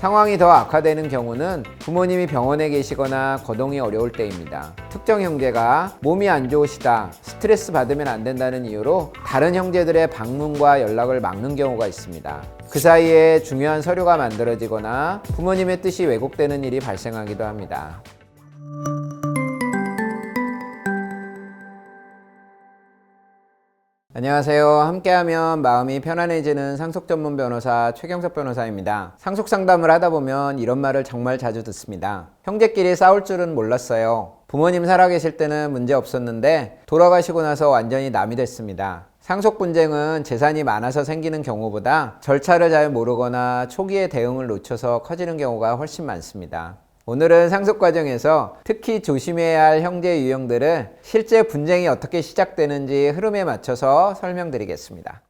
상황이 더 악화되는 경우는 부모님이 병원에 계시거나 거동이 어려울 때입니다. 특정 형제가 몸이 안 좋으시다, 스트레스 받으면 안 된다는 이유로 다른 형제들의 방문과 연락을 막는 경우가 있습니다. 그 사이에 중요한 서류가 만들어지거나 부모님의 뜻이 왜곡되는 일이 발생하기도 합니다. 안녕하세요. 함께하면 마음이 편안해지는 상속 전문 변호사 최경석 변호사입니다. 상속 상담을 하다 보면 이런 말을 정말 자주 듣습니다. 형제끼리 싸울 줄은 몰랐어요. 부모님 살아계실 때는 문제 없었는데 돌아가시고 나서 완전히 남이 됐습니다. 상속 분쟁은 재산이 많아서 생기는 경우보다 절차를 잘 모르거나 초기에 대응을 놓쳐서 커지는 경우가 훨씬 많습니다. 오늘은 상속 과정에서 특히 조심해야 할 형제 유형들을 실제 분쟁이 어떻게 시작되는지 흐름에 맞춰서 설명드리겠습니다.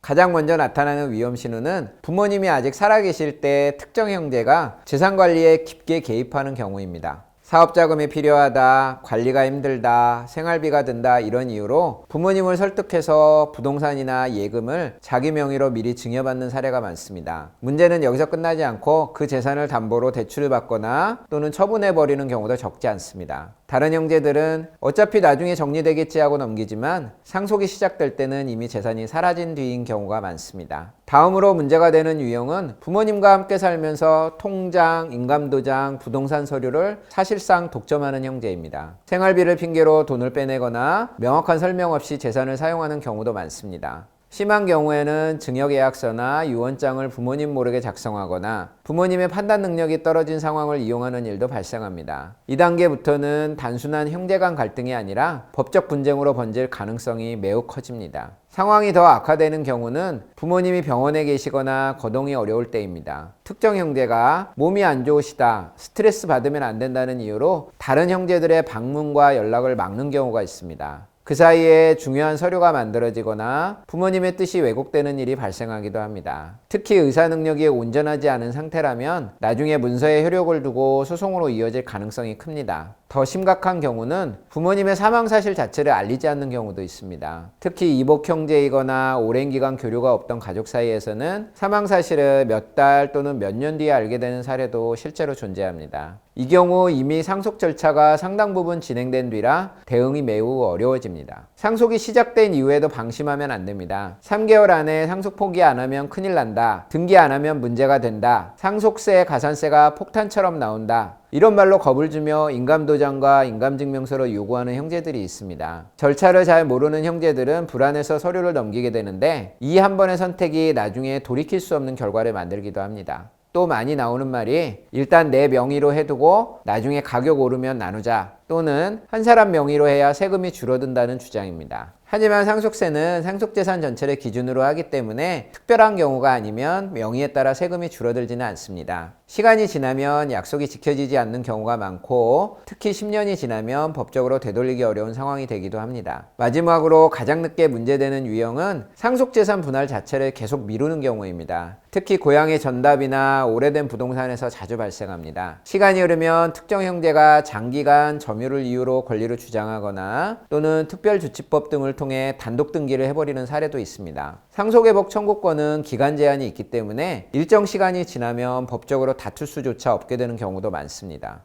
가장 먼저 나타나는 위험 신호는 부모님이 아직 살아계실 때 특정 형제가 재산 관리에 깊게 개입하는 경우입니다. 사업 자금이 필요하다, 관리가 힘들다, 생활비가 든다 이런 이유로 부모님을 설득해서 부동산이나 예금을 자기 명의로 미리 증여받는 사례가 많습니다. 문제는 여기서 끝나지 않고 그 재산을 담보로 대출을 받거나 또는 처분해 버리는 경우도 적지 않습니다. 다른 형제들은 어차피 나중에 정리되겠지 하고 넘기지만 상속이 시작될 때는 이미 재산이 사라진 뒤인 경우가 많습니다. 다음으로 문제가 되는 유형은 부모님과 함께 살면서 통장, 인감도장, 부동산 서류를 사실상 독점하는 형제입니다. 생활비를 핑계로 돈을 빼내거나 명확한 설명 없이 재산을 사용하는 경우도 많습니다. 심한 경우에는 증여계약서나 유언장을 부모님 모르게 작성하거나 부모님의 판단 능력이 떨어진 상황을 이용하는 일도 발생합니다. 이 단계부터는 단순한 형제 간 갈등이 아니라 법적 분쟁으로 번질 가능성이 매우 커집니다. 상황이 더 악화되는 경우는 부모님이 병원에 계시거나 거동이 어려울 때입니다. 특정 형제가 몸이 안 좋으시다, 스트레스 받으면 안 된다는 이유로 다른 형제들의 방문과 연락을 막는 경우가 있습니다. 그 사이에 중요한 서류가 만들어지거나 부모님의 뜻이 왜곡되는 일이 발생하기도 합니다. 특히 의사 능력이 온전하지 않은 상태라면 나중에 문서에 효력을 두고 소송으로 이어질 가능성이 큽니다. 더 심각한 경우는 부모님의 사망 사실 자체를 알리지 않는 경우도 있습니다. 특히 이복 형제이거나 오랜 기간 교류가 없던 가족 사이에서는 사망 사실을 몇 달 또는 몇 년 뒤에 알게 되는 사례도 실제로 존재합니다. 이 경우 이미 상속 절차가 상당 부분 진행된 뒤라 대응이 매우 어려워집니다. 상속이 시작된 이후에도 방심하면 안 됩니다. 3개월 안에 상속 포기 안 하면 큰일 난다. 등기 안 하면 문제가 된다. 상속세, 가산세가 폭탄처럼 나온다. 이런 말로 겁을 주며 인감도장과 인감증명서를 요구하는 형제들이 있습니다. 절차를 잘 모르는 형제들은 불안해서 서류를 넘기게 되는데 이 한 번의 선택이 나중에 돌이킬 수 없는 결과를 만들기도 합니다. 또 많이 나오는 말이 일단 내 명의로 해두고 나중에 가격 오르면 나누자 또는 한 사람 명의로 해야 세금이 줄어든다는 주장입니다. 하지만 상속세는 상속재산 전체를 기준으로 하기 때문에 특별한 경우가 아니면 명의에 따라 세금이 줄어들지는 않습니다. 시간이 지나면 약속이 지켜지지 않는 경우가 많고 특히 10년이 지나면 법적으로 되돌리기 어려운 상황이 되기도 합니다. 마지막으로 가장 늦게 문제되는 유형은 상속재산 분할 자체를 계속 미루는 경우입니다. 특히 고향의 전답이나 오래된 부동산에서 자주 발생합니다. 시간이 흐르면 특정 형제가 장기간 점유 를 이유로 권리를 주장하거나 또는 특별주치법 등을 통해 단독 등기를 해버리는 사례도 있습니다. 상속회복 청구권은 기간 제한이 있기 때문에 일정 시간이 지나면 법적으로 다툴 수조차 없게 되는 경우도 많습니다.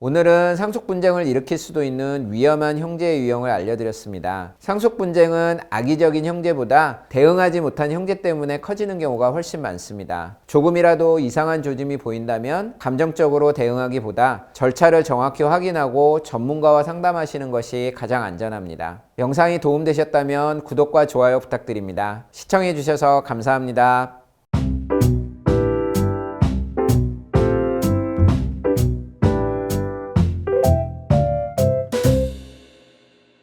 오늘은 상속 분쟁을 일으킬 수도 있는 위험한 형제 유형을 알려드렸습니다. 상속 분쟁은 악의적인 형제보다 대응하지 못한 형제 때문에 커지는 경우가 훨씬 많습니다. 조금이라도 이상한 조짐이 보인다면 감정적으로 대응하기보다 절차를 정확히 확인하고 전문가와 상담하시는 것이 가장 안전합니다. 영상이 도움되셨다면 구독과 좋아요 부탁드립니다. 시청해주셔서 감사합니다.